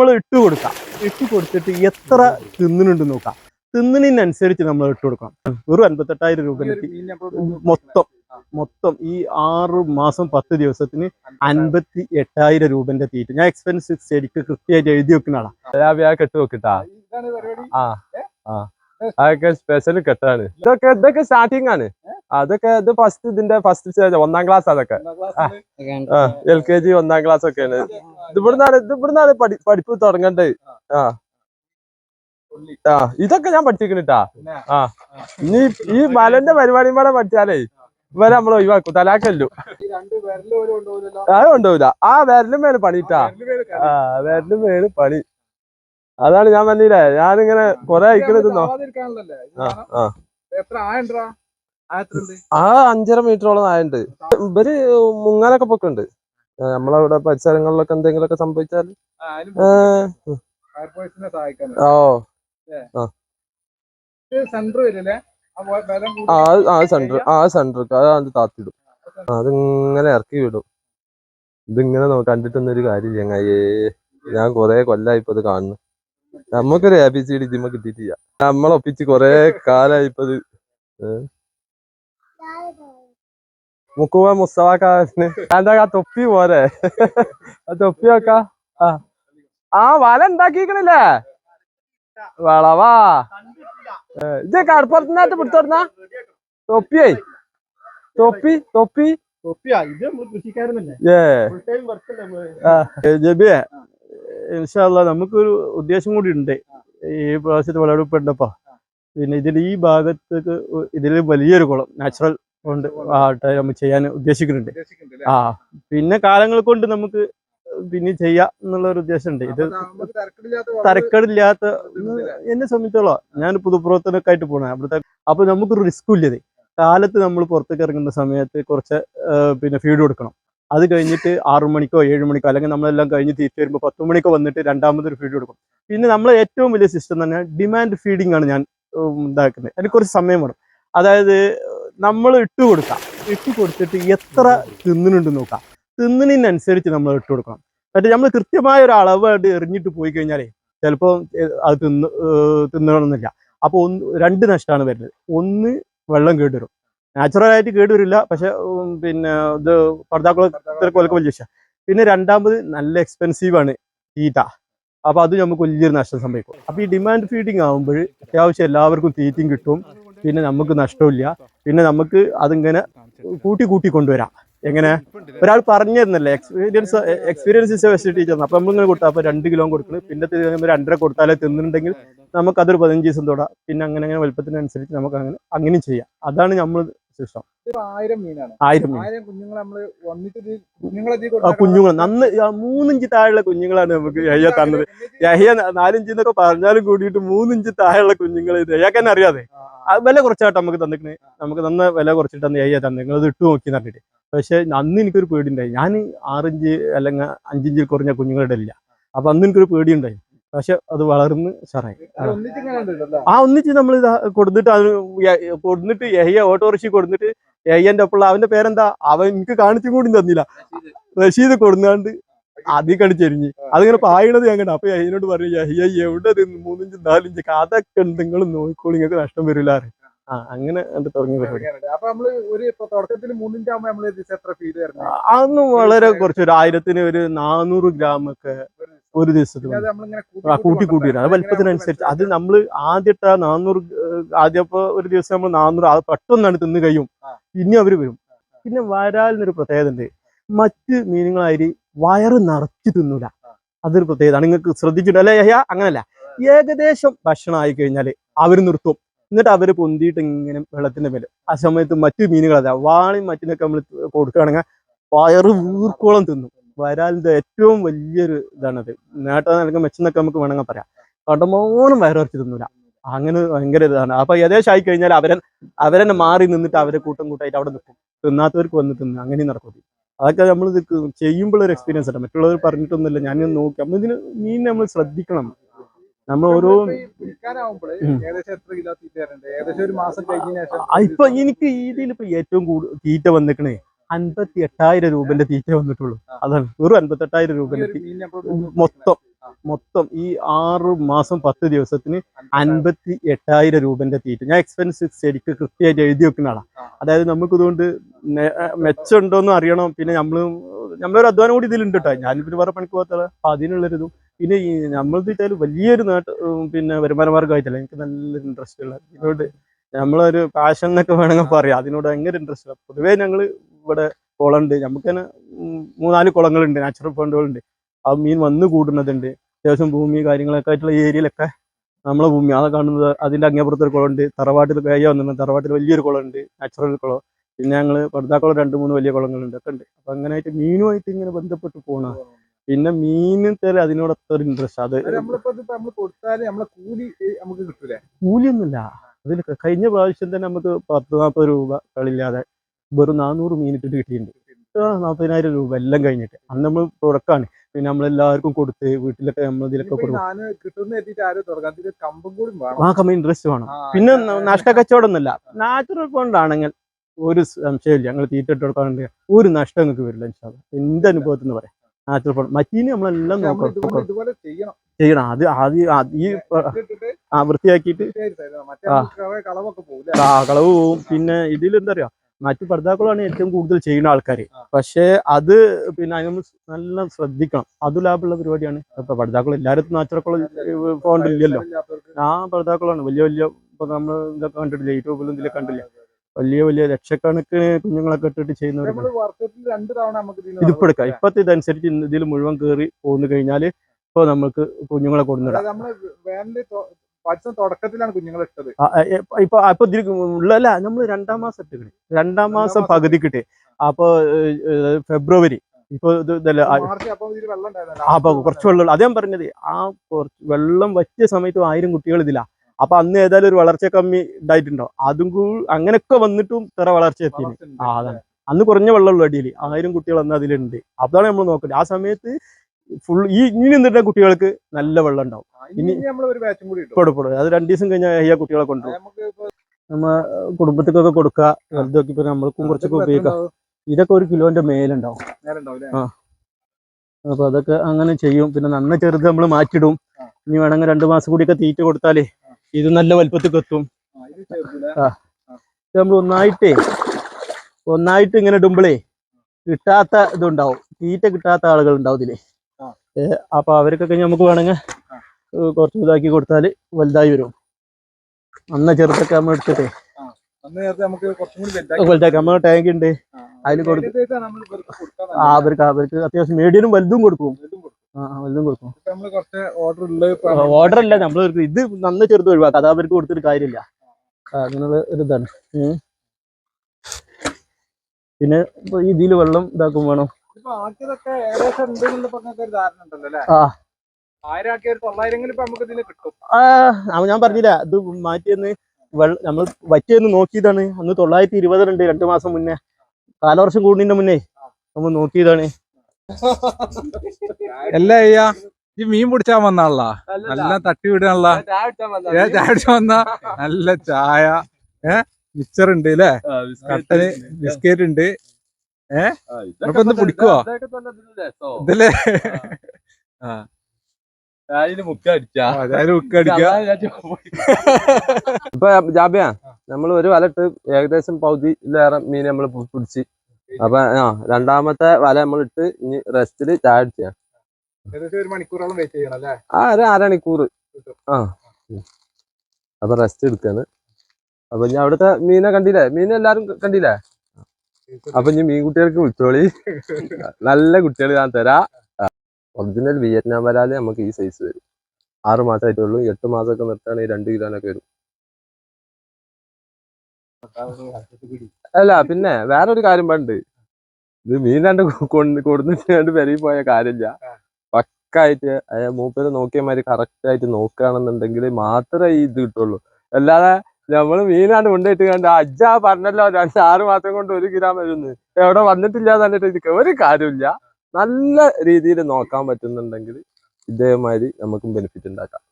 നമ്മൾ ഇട്ട് കൊടുക്കാം. ഇട്ട് കൊടുത്തിട്ട് എത്ര തിന്നുന്നുണ്ട് നോക്കാം. തിന്നിനനുസരിച്ച് നമ്മൾ ഇട്ട് കൊടുക്കാം വെറും അൻപത്തെട്ടായിരം രൂപ മൊത്തം മൊത്തം ഈ ആറ് മാസം പത്ത് ദിവസത്തിന് അൻപത്തി എട്ടായിരം രൂപന്റെ തീറ്റ. ഞാൻ എക്സ്പെൻസ് ശരിക്ക് കൃത്യമായിട്ട് എഴുതി വെക്കുന്ന ആളാ. കെട്ട് നോക്കിട്ടാ. ആ ആ. അതൊക്കെ സ്പെഷ്യൽ കെട്ടാണ്. ഇതൊക്കെ ഇതൊക്കെ സ്റ്റാർട്ടിങ് ആണ്. അതൊക്കെ ഇത് ഫസ്റ്റ് ഇതിന്റെ ഫസ്റ്റ് സ്റ്റേജ് ഒന്നാം ക്ലാസ് അതൊക്കെ. എൽ കെ ജി ഒന്നാം ക്ലാസ് ഒക്കെയാണ്. ഇത് ഇവിടുന്നാണ് ഇത് ഇവിടുന്നാണ് പഠിപ്പ് തുടങ്ങേണ്ടത് ആ. ആ. ഇതൊക്കെ ഞാൻ പഠിച്ചിരിക്കണിട്ടാ ആ. ഇനി ഈ മലന്റെ പരിപാടിയും കൂടെ പഠിച്ചാലേ ഇവരെ നമ്മൾ ഒഴിവാക്കും. തലാക്കല്ലു. അത് കൊണ്ടുപോവില്ല ആ വിരലും മേൽ പണിട്ടാ ആ വിരലും മേൽ പണി. അതാണ് ഞാൻ പറഞ്ഞില്ലേ? ഞാനിങ്ങനെ കൊറേ അയക്കണത് ആ ആ. എത്ര ആയണ്ടാ? ആ അഞ്ചര മീറ്ററോളം ആയുണ്ട്. ഇവർ മുങ്ങാനൊക്കെ പൊക്കുണ്ട്. നമ്മളവിടെ പരിസരങ്ങളിലൊക്കെ എന്തെങ്കിലുമൊക്കെ സംഭവിച്ചാൽ ഓ. ആ. സെന്റർ ആ സെന്റർ അത് അത് താത്തിടും. അതിങ്ങനെ ഇറക്കി വിടും. ഇതിങ്ങനെ കണ്ടിട്ടൊന്നും ഒരു കാര്യമില്ല ചങ്ങായേ ഞാൻ കൊറേ കൊല്ലായി ഇപ്പൊ ഇത് കാണുന്നു. നമ്മക്കൊരു എ ബി സി ഡി ഇതിമ്മ കിട്ടിയിട്ടില്ല. നമ്മളൊപ്പിച്ച് കൊറേ കാലായി ഇപ്പൊ ഇത് മുക്കുവ മുസ്തവാക്കാന് എന്താ തൊപ്പി പോരെ? തൊപ്പി വെക്കാ ആ. വല ഉണ്ടാക്കിക്കണില്ലേ വളവാ. ഇത് കടപ്പുറത്തിനകത്ത് പിടിച്ചോടുന്ന? തൊപ്പിയേ. തൊപ്പി തൊപ്പി. ജബിയെ ഇൻഷാല്ല നമുക്കൊരു ഉദ്ദേശം കൂടി ഉണ്ട്. ഈ പ്രാവശ്യത്തെ വിളവെടുപ്പ് ഉണ്ടപ്പോ. പിന്നെ ഇതിൽ ഈ ഭാഗത്തേക്ക് ഇതിൽ വലിയൊരു കുളം നാച്ചുറൽ കൊണ്ട് ആട്ടെ നമ്മൾ ചെയ്യാൻ ഉദ്ദേശിക്കുന്നുണ്ട്. ആ പിന്നെ കാലങ്ങൾ കൊണ്ട് നമുക്ക് പിന്നെ ചെയ്യാം എന്നുള്ള ഒരു ഉദ്ദേശമുണ്ട്. ഇത് തരക്കടില്ലാത്ത എന്നെ സംബന്ധിച്ചോളം ഞാൻ പുതുപ്രവർത്തനൊക്കെ ആയിട്ട് പോണേ അവിടുത്തെ അപ്പൊ നമുക്കൊരു റിസ്ക് ഇല്ലത് കാലത്ത് നമ്മൾ പുറത്തേക്ക് ഇറങ്ങുന്ന സമയത്ത് കുറച്ച് പിന്നെ ഫീഡ് കൊടുക്കണം. അത് കഴിഞ്ഞിട്ട് ആറു മണിക്കോ ഏഴ് മണിക്കോ അല്ലെങ്കിൽ നമ്മളെല്ലാം കഴിഞ്ഞ് തിരിച്ചു വരുമ്പോൾ പത്ത് മണിക്കോ വന്നിട്ട് രണ്ടാമതൊരു ഫീഡ് കൊടുക്കും. പിന്നെ നമ്മളെ ഏറ്റവും വലിയ സിസ്റ്റം തന്നെ ഡിമാൻഡ് ഫീഡിംഗ് ആണ് ഞാൻ ഇതാക്കുന്നത് അതിന് കുറച്ച് സമയം വേണം. അതായത് നമ്മൾ ഇട്ട് കൊടുക്കാം. ഇട്ട് കൊടുത്തിട്ട് എത്ര തിന്നുന്നുണ്ട് നോക്കാം. തിന്നുന്നതിനനുസരിച്ച് നമ്മൾ ഇട്ട് കൊടുക്കണം. മറ്റേ നമ്മൾ കൃത്യമായ ഒരു അളവായിട്ട് എറിഞ്ഞിട്ട് പോയി കഴിഞ്ഞാലേ ചിലപ്പോൾ അത് തിന്ന് തിന്നണമെന്നില്ല. അപ്പോൾ ഒന്ന് രണ്ട് നഷ്ടമാണ് വരുന്നത്. ഒന്ന് വെള്ളം കേടുവരും. നാച്ചുറലായിട്ട് കേടുവരില്ല പക്ഷെ പിന്നെ ഇത് പർദ്ദാക്കുളത്തിലൊക്കെ വലിയ പിന്നെ രണ്ടാമത് നല്ല എക്സ്പെൻസീവ് ആണ് തീറ്റ. അപ്പോൾ അത് നമുക്ക് വലിയൊരു നഷ്ടം സംഭവിക്കും. അപ്പോൾ ഈ ഡിമാൻഡ് ഫീഡിങ് ആകുമ്പോൾ അത്യാവശ്യം എല്ലാവർക്കും തീറ്റയും കിട്ടും. പിന്നെ നമുക്ക് നഷ്ടമില്ല പിന്നെ നമുക്ക് അതിങ്ങനെ കൂട്ടി കൂട്ടി കൊണ്ടുവരാം. എങ്ങനെ? ഒരാൾ പറഞ്ഞു തരുന്നല്ലേ എക്സ്പീരിയൻസ് എക്സ്പീരിയൻസ് ഇസ് ടീച്ചർ അപ്പൊ നമ്മളിങ്ങനെ കൊടുത്താൽ അപ്പൊ രണ്ട് കിലോ കൊടുക്കണം. പിന്നെ രണ്ടര കൊടുത്താലേ തിന്നുന്നുണ്ടെങ്കിൽ നമുക്ക് അതൊരു പതിനഞ്ച് ദിവസം തൊടാം. പിന്നെ അങ്ങനെ അങ്ങനെ വലുപ്പത്തിനനുസരിച്ച് നമുക്ക് അങ്ങനെ അങ്ങനെയും ചെയ്യാം. അതാണ് നമ്മൾ ഇത് ആയിരം മീനാണ്. ആയിരം മീൻ. ആയിരം കുഞ്ഞുങ്ങളെ നമ്മൾ വന്നിട്ട് കുഞ്ഞുങ്ങളെ ഇതിൽ കുഞ്ഞുങ്ങൾ നന്ന് മൂന്നിഞ്ച് താഴെയുള്ള കുഞ്ഞുങ്ങളാണ് നമുക്ക് യഹ്യ തന്നത്. യഹ്യ നാലിഞ്ച് എന്നൊക്കെ പറഞ്ഞാലും കൂടിയിട്ട് മൂന്നിഞ്ച് താഴെയുള്ള കുഞ്ഞുങ്ങൾ യഹ്യാക്ക് തന്നെ അറിയാതെ. വില കുറച്ചായിട്ട് നമുക്ക് തന്നിക്കണേ. നമുക്ക് നന്ന വില കുറച്ചിട്ട് യഹ്യ തന്നെ. നിങ്ങൾ അത് ഇട്ട് നോക്കി പറഞ്ഞിട്ട്. പക്ഷെ അന്ന് എനിക്കൊരു പേടി ഉണ്ടായി ഞാൻ ആറിഞ്ച് അല്ലെങ്കിൽ അഞ്ചിഞ്ചിൽ കുറഞ്ഞ കുഞ്ഞുങ്ങളുടെ ഇല്ല അപ്പൊ അന്ന് എനിക്കൊരു പേടി ഉണ്ടായി പക്ഷെ അത് വളർന്ന് ഉണ്ട് ആ ഒന്നിച്ച് നമ്മൾ കൊടുത്തിട്ട് അത് കൊടുന്നിട്ട് കൊടുത്തിട്ട് യഹ്യ ഓട്ടോറിക്ഷ കൊടുത്തിട്ട് എഹ്യന്റെ ഒപ്പുള്ള അവന്റെ പേരെന്താ? അവൻ എനിക്ക് കാണിച്ചും കൂടി തന്നില്ല. റഷീദ്. കൊടുന്നാണ്ട് അതി കടിച്ചെരിഞ്ഞ്. അതിങ്ങനെ പായണത് ഞാൻ കണ്ട. അപ്പൊ യഹ്യനോട് പറഞ്ഞു എഹ്യ എവിടെ മൂന്നിഞ്ച് നാലിഞ്ച് അതൊക്കെ ഉണ്ട്. നിങ്ങൾ നോക്കിക്കോളി നിങ്ങൾക്ക് നഷ്ടം വരില്ല. ആ. അങ്ങനെ തരണം അന്ന് വളരെ കുറച്ച് ഒരു ആയിരത്തിന് ഒരു നാനൂറ് ഗ്രാം ഒക്കെ ഒരു ദിവസത്തിൽ ആ കൂട്ടി കൂട്ടി വരും അത് വലിപ്പത്തിനനുസരിച്ച്. അത് നമ്മൾ ആദ്യത്തെ ആ നാനൂറ് ആദ്യം ഇപ്പൊ ഒരു ദിവസം നമ്മൾ നാനൂറ് അത് പെട്ടെന്നാണ് തിന്ന് കഴിയും. പിന്നെ അവർ വരും. പിന്നെ വരാലിനൊരു പ്രത്യേകത ഉണ്ട്. മറ്റ് മീനുകളായി വയറ് നിറച്ച് തിന്നൂല. അതൊരു പ്രത്യേകത നിങ്ങൾക്ക് ശ്രദ്ധിച്ചിട്ടുണ്ട് അല്ലെ അയ്യാ അങ്ങനല്ല. ഏകദേശം ഭക്ഷണം ആയി കഴിഞ്ഞാൽ അവർ നിർത്തും. എന്നിട്ട് അവർ പൊന്തിയിട്ട് ഇങ്ങനെ വെള്ളത്തിന്റെ മേലെ. ആ സമയത്ത് മറ്റു മീനുകൾ അതാ വാളി മറ്റിനൊക്കെ നമ്മൾ കൊടുക്കുകയാണെങ്കിൽ വയറ് വീർക്കോളം തിന്നും. വരാലിന്റെ ഏറ്റവും വലിയൊരു ഇതാണത്. നേട്ടം നൽകുന്ന മെച്ചെന്നൊക്കെ നമുക്ക് വേണമെങ്കിൽ പറയാം. കണ്ടമോണം വയറിറച്ചി തിന്നൂല അങ്ങനെ ഭയങ്കര ഇതാണ്. അപ്പൊ ഏകദേശം ആയി കഴിഞ്ഞാൽ അവരെ അവരെന്നെ മാറി നിന്നിട്ട് അവരെ കൂട്ടം കൂട്ടായിട്ട് അവിടെ നിൽക്കും. തിന്നാത്തവർക്ക് വന്ന് തിന്ന് അങ്ങനെ നടക്കും. അതൊക്കെ നമ്മൾ ഇത് ചെയ്യുമ്പോൾ ഒരു എക്സ്പീരിയൻസ് ആണ് മറ്റുള്ളവർ പറഞ്ഞിട്ടൊന്നുമില്ല. ഞാൻ നോക്കി. നമ്മൾ ഇതിന് മീൻ നമ്മൾ ശ്രദ്ധിക്കണം. നമ്മൾ ഓരോ ഇപ്പൊ എനിക്ക് ഇതിൽ ഇപ്പൊ ഏറ്റവും കൂടുതൽ തീറ്റ വന്നിക്കണേ അൻപത്തി എട്ടായിരം രൂപന്റെ തീറ്റ വന്നിട്ടുള്ളൂ. അതാണ് വെറും അൻപത്തി എട്ടായിരം രൂപന്റെ മൊത്തം മൊത്തം ഈ ആറ് മാസം പത്ത് ദിവസത്തിന് അൻപത്തി എട്ടായിരം രൂപന്റെ തീറ്റ. ഞാൻ എക്സ്പെൻസ് ശരിക്കും കൃത്യമായിട്ട് എഴുതി വെക്കുന്ന ആളാണ് അതായത് നമുക്ക് ഇതുകൊണ്ട് മെച്ചമുണ്ടോന്ന് അറിയണം. പിന്നെ നമ്മൾ നമ്മളൊരു അധ്വാനം കൂടി ഇതിലുണ്ട് കേട്ടോ ഞാൻ പിന്നെ വേറെ പണിക്ക് പോകാത്ത അപ്പൊ അതിനുള്ളൊരിതും. പിന്നെ ഈ നമ്മൾ വെച്ചാൽ വലിയൊരു നേട്ട പിന്നെ വരുമാന മാർഗമായിട്ടല്ല എനിക്ക് നല്ല ഇൻട്രസ്റ്റ് ഉള്ള ഇതിനോട് നമ്മളൊരു പാഷൻ എന്നൊക്കെ വേണമെങ്കിൽ പറയാം. അതിനോട് ഭയങ്കര ഇൻട്രസ്റ്റ് പൊതുവേ ഞങ്ങൾ ഇവിടെ കുളമുണ്ട്. നമുക്ക് തന്നെ മൂന്നാൽ കുളങ്ങളുണ്ട്. നാച്ചുറൽ ഫണ്ടുകളുണ്ട് ആ മീൻ വന്ന് കൂടുന്നതുണ്ട് അത്യാവശ്യം ഭൂമി കാര്യങ്ങളൊക്കെ ആയിട്ടുള്ള ഏരിയയിലൊക്കെ നമ്മളെ ഭൂമി. അതൊക്കെ കാണുന്നത് അതിന്റെ അങ്ങേപ്പുറത്തൊരു കുളമുണ്ട്. തറവാട്ടിൽ കയ്യ വന്നിട്ടുണ്ട് തറവാട്ടിൽ വലിയൊരു കുളമുണ്ട്. നാച്ചുറൽ കുളം. പിന്നെ ഞങ്ങൾ പടുതാക്കുളം രണ്ട് മൂന്ന് വലിയ കുളങ്ങളുണ്ട്. ഒക്കെ ഉണ്ട്. അപ്പൊ അങ്ങനെ ആയിട്ട് മീനുമായിട്ട് ഇങ്ങനെ ബന്ധപ്പെട്ട് പോണ. പിന്നെ മീൻ തര അതിനോട് അത്ര ഒരു ഇൻട്രസ്റ്റ് അത് കൂലിയൊന്നുമില്ല. അതിൽ കഴിഞ്ഞ പ്രാവശ്യം തന്നെ നമുക്ക് പത്ത് നാൽപ്പത് രൂപ കളില്ലാതെ വെറും നാനൂറ് മീനിട്ടിട്ട് കിട്ടിയിട്ടുണ്ട്. ആ, നാൽപ്പതിനായിരം രൂപ എല്ലാം കഴിഞ്ഞിട്ട്. അന്ന് നമ്മൾ തുടക്കാണ്. പിന്നെ നമ്മളെല്ലാവർക്കും കൊടുത്ത് വീട്ടിലൊക്കെ നമ്മൾ ഇതിലൊക്കെ കൊടുക്കും. ആ കമ്പനി ഇൻട്രസ്റ്റ് വേണം. പിന്നെ നഷ്ടക്കച്ചവടം ഒന്നുമില്ല നാച്ചുറൽ ഫണ്ട് ആണെങ്കിൽ ഒരു സംശയമില്ല. ഞങ്ങൾ തീറ്റ ഇട്ട് കൊടുക്കാറുണ്ട്. ഒരു നഷ്ടം നിങ്ങൾക്ക് വരില്ല എന്റെ അനുഭവത്തിൽ നിന്ന് പറയാം. Natural fund. മറ്റീന് നമ്മളെല്ലാം നോക്കണം. ചെയ്യണം. ചെയ്യണം. അത് ആദ്യം ഈ ആ വൃത്തിയാക്കിയിട്ട് ആ. കളവ് പോവും. പിന്നെ ഇതിൽ എന്താ പറയാ മറ്റു പഠിതാക്കളാണ് ഏറ്റവും കൂടുതൽ ചെയ്യുന്ന ആൾക്കാർ. പക്ഷേ അത് പിന്നെ അതിനെ നമ്മൾ നല്ല ശ്രദ്ധിക്കണം. അത് ലാഭമുള്ള പരിപാടിയാണ്. ഇപ്പൊ പഠിതാക്കൾ എല്ലായിടത്തും നാച്ചുറൽ പോകണ്ടില്ലല്ലോ ആ പഠിതാക്കളാണ്. വലിയ വലിയ ഇപ്പൊ നമ്മൾ ഇതൊക്കെ കണ്ടിട്ടില്ല യൂട്യൂബിലും ഇതിലൊക്കെ കണ്ടില്ല? വലിയ വലിയ ലക്ഷക്കണക്കിന് കുഞ്ഞുങ്ങളൊക്കെ ഇട്ടിട്ട് ചെയ്യുന്നവർ ഇതിപ്പോ എടുക്കാം. ഇപ്പത്തെ ഇതനുസരിച്ച് ഇതിൽ മുഴുവൻ കയറി പോന്നു കഴിഞ്ഞാൽ ഇപ്പൊ നമുക്ക് കുഞ്ഞുങ്ങളെ കൊടുന്നിടാം. പഠിച്ച തുടക്കത്തിലാണ് കുഞ്ഞുങ്ങൾ ഇട്ടത്. ഇപ്പൊ ഇപ്പൊ ഉള്ളല്ല നമ്മൾ രണ്ടാം മാസം ഇട്ടിക്കണേ രണ്ടാം മാസം പകുതി കിട്ടി. അപ്പൊ ഫെബ്രുവരി. ഇപ്പൊ ഇത് ഇതല്ല അപ്പൊ കുറച്ച് വെള്ളം അതേ ഞാൻ പറഞ്ഞത് ആ കുറച്ച് വെള്ളം വറ്റിയ സമയത്ത് ആയിരം കുട്ടികൾ ഇതില്ല അപ്പൊ അന്ന് ഏതായാലും ഒരു വളർച്ച കമ്മി ഉണ്ടായിട്ടുണ്ടോ? അതും കൂടി അങ്ങനെയൊക്കെ വന്നിട്ടും ഇത്ര വളർച്ച എത്തി ആ അതാണ്. അന്ന് കുറഞ്ഞ വെള്ളമുള്ളൂ അടിയിൽ ആയിരം കുട്ടികൾ അന്ന് അതിലുണ്ട്. അതാണ് നമ്മൾ നോക്കുന്നത് ആ സമയത്ത് ഫുൾ ഈ ഇനി നിന്നിട്ട കുട്ടികൾക്ക് നല്ല വെള്ളം ഉണ്ടാവും. ഇനി അത് രണ്ടു ദിവസം കഴിഞ്ഞാൽ അയ്യാ കുട്ടികളെ കൊണ്ടുപോകും നമ്മ കുടുംബത്തിക്കൊക്കെ കൊടുക്കുക വലുതൊക്കെ ഇപ്പൊ നമ്മൾക്കും കുറച്ചൊക്കെ ഉപയോഗിക്കാം. ഇതൊക്കെ ഒരു കിലോന്റെ മേലുണ്ടാവും? ആ. അപ്പൊ അതൊക്കെ അങ്ങനെ ചെയ്യും. പിന്നെ നന്ന ചെറുത് നമ്മൾ മാറ്റിടും. ഇനി വേണമെങ്കിൽ രണ്ടു മാസം കൂടി ഒക്കെ തീറ്റ കൊടുത്താലേ ഇത് നല്ല വലുപ്പത്തിൽ എത്തും ആ, നമ്മൾ ഒന്നായിട്ടേ ഒന്നായിട്ട് ഇങ്ങനെ ഇടുമ്പളേ കിട്ടാത്ത ഇതുണ്ടാവും. തീറ്റ കിട്ടാത്ത ആളുകൾ ഉണ്ടാവും ഇതിൽ. അപ്പൊ അവർക്കൊക്കെ നമുക്ക് വേണമെങ്കിൽ. കുറച്ച് ഇതാക്കി കൊടുത്താൽ വലുതായി വരും. അന്ന ചെറുതൊക്കെ നമ്മൾ എടുത്തിട്ടേ. വലുതാക്കി നമ്മൾ ടാങ്ക് ഉണ്ട്. അതിൽ അതിൽ കൊടു- ഏകദേശം നമ്മൾ ഇവർക്ക് കൊടുക്കാൻ ആ, അവർക്ക് അവർക്ക് അത്യാവശ്യം മീഡിയനും വലുതും കൊടുക്കും. കൊടുക്കും. വലുതും കൊടുക്കും. ഓർഡർ ഇല്ല നമ്മൾ നമ്മൾ ഇത് നന്ന ചെറുത് ഒഴിവാക്കാം. അത് അവർക്ക് കൊടുത്തിട്ട് കാര്യമില്ല. അങ്ങനെയുള്ള ഒരു ഇതാണ്. പിന്നെ ഇതിൽ ഇതിൽ വെള്ളം ഇതാക്കും വേണം. ഇപ്പൊ ആക്കിയതൊക്കെ ഏകദേശം ഉണ്ട് എന്നുള്ള പറഞ്ഞൊക്കെ ഒരു ധാരണ ഉണ്ടല്ലോ അല്ലേ? ആ. ആയിരം ആക്കിയ ഒരു തൊള്ളായിരങ്ങളിൽ ഇപ്പൊ നമുക്ക് കിട്ടും. ആ ഞാൻ പറഞ്ഞില്ല ഇത് മാറ്റിയെന്ന് വെള്ളം നമ്മൾ വറ്റിയെന്ന് നോക്കിയതാണ്. അന്ന് തൊള്ളായിരത്തി ഇരുപതുണ്ട് രണ്ടു മാസം മുന്നേ. കാലവർഷം കൂടുന്നതിന്റെ മുന്നേ നമ്മൾ നോക്കിയതാണ്. അല്ല അയ്യാ ഈ മീൻ പിടിച്ചാൻ വന്നാളാ? നല്ല തട്ടി വിടാനുള്ള. ഏ ചാടിച്ച വന്ന? നല്ല ചായ. ഏ മിച്ചർ ഉണ്ട് അല്ലേ? കട്ടന് ബിസ്ക്കറ്റ് ഉണ്ട്. ഇപ്പൊ ഒന്ന് പിടിക്കുവോ? ഇതല്ലേ ഇപ്പൊ ജാബിയ നമ്മൾ ഒരു വല ഇട്ട് ഏകദേശം പകുതിയിലേറെ മീൻ നമ്മൾ പിടിച്ച്. അപ്പൊ ആ രണ്ടാമത്തെ വല നമ്മൾ ഇട്ട് ഇനി റെസ്റ്റിൽ ചായ അടിച്ച ഏകദേശം ഒരു മണിക്കൂറോളം വെയിറ്റ് ചെയ്യണം അല്ലേ? ആ ഒരു അരമണിക്കൂർ ആ. അപ്പൊ റെസ്റ്റ് എടുക്കാണ്. അപ്പൊ ഞാൻ അവിടുത്തെ മീനെ കണ്ടില്ലേ? മീനെ എല്ലാരും കണ്ടില്ലേ? അപ്പൊ ഇനി മീൻകുട്ടികൾക്ക് വിളിച്ചോളി നല്ല കുട്ടികൾ ഞാൻ തരാ. ഒറിജിനൽ വിയറ്റ്നാം വരാൽ നമുക്ക് ഈ സൈസ് വരും. ആറ് മാസം ആയിട്ടുള്ളൂ എട്ട് മാസമൊക്കെ നിർത്തുകയാണെങ്കിൽ രണ്ട് കിലോനൊക്കെ വരും. അല്ല പിന്നെ വേറൊരു കാര്യം പണ്ട്. ഇത് മീൻ രണ്ട് കൊടുന്നിട്ട് രണ്ട് പെരയിൽ പോയ കാര്യമില്ല. പക്കായിട്ട് മൂപ്പര് നോക്കിയ മാതിരി കറക്റ്റ് ആയിട്ട് നോക്കുകയാണെന്നുണ്ടെങ്കിൽ മാത്രമേ ഈ ഇത് കിട്ടുള്ളൂ. അല്ലാതെ നമ്മൾ മീനാണ് കൊണ്ടുപോയിട്ട് കണ്ട് അജ്ജ പറഞ്ഞല്ലോ രണ്ട് ആറ് മാസം കൊണ്ട് ഒരു ഗ്രാം വരുന്നു. എവിടെ വന്നിട്ടില്ല എന്നിട്ട് ഒരു കാര്യമില്ല നല്ല രീതിയിൽ നോക്കാൻ പറ്റുന്നുണ്ടെങ്കിൽ ഇതേമാതിരി നമുക്കും ബെനിഫിറ്റ് ഉണ്ടാക്കാം.